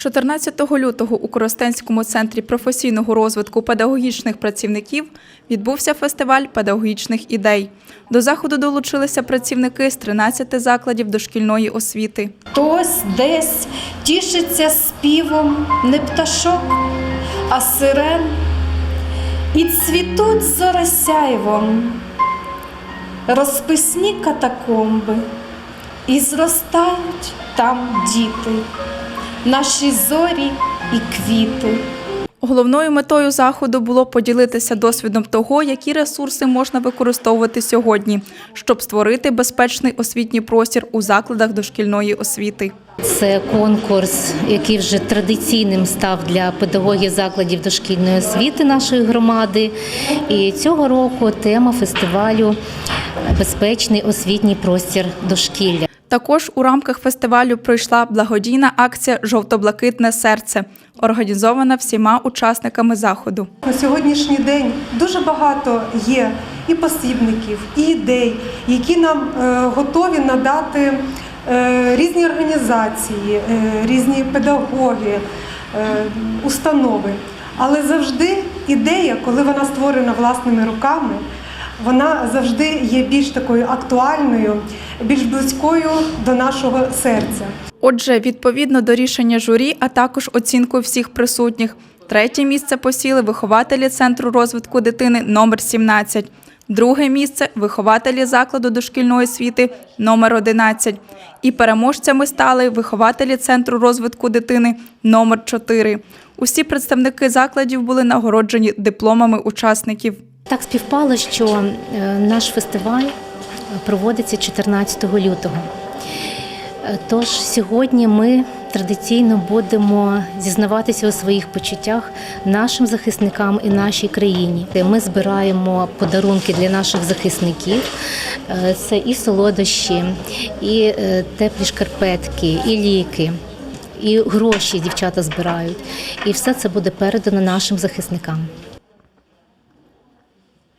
14 лютого у Коростенському центрі професійного розвитку педагогічних працівників відбувся фестиваль педагогічних ідей. До заходу долучилися працівники з 13 закладів дошкільної освіти. Хтось десь тішиться співом не пташок, а сирен, і цвітуть зоросяйвом розписні катакомби, і зростають там діти, наші зорі і квіти. Головною метою заходу було поділитися досвідом того, які ресурси можна використовувати сьогодні, щоб створити безпечний освітній простір у закладах дошкільної освіти. Це конкурс, який вже традиційним став для педагогів закладів дошкільної освіти нашої громади. І цього року тема фестивалю Безпечний освітній простір дошкілля. Також у рамках фестивалю пройшла благодійна акція Жовто-блакитне серце, організована всіма учасниками заходу. На сьогоднішній день дуже багато є і посібників, і ідей, які нам е, готові надати е, різні організації, е, різні педагоги, установи. Але завжди ідея, коли вона створена власними руками, вона завжди є більш такою актуальною, більш близькою до нашого серця. Отже, відповідно до рішення журі, а також оцінкою всіх присутніх, третє місце посіли вихователі Центру розвитку дитини номер 17, друге місце вихователі закладу дошкільної освіти номер 11. І переможцями стали вихователі Центру розвитку дитини номер 4. Усі представники закладів були нагороджені дипломами учасників. Так співпало, що е, наш фестиваль проводиться 14 лютого. Е, Тож сьогодні ми традиційно будемо зізнаватися у своїх почуттях нашим захисникам і нашій країні. Ми збираємо подарунки для наших захисників. Е, Це і солодощі, і е, теплі шкарпетки, і ліки. І гроші дівчата збирають, і все це буде передано нашим захисникам.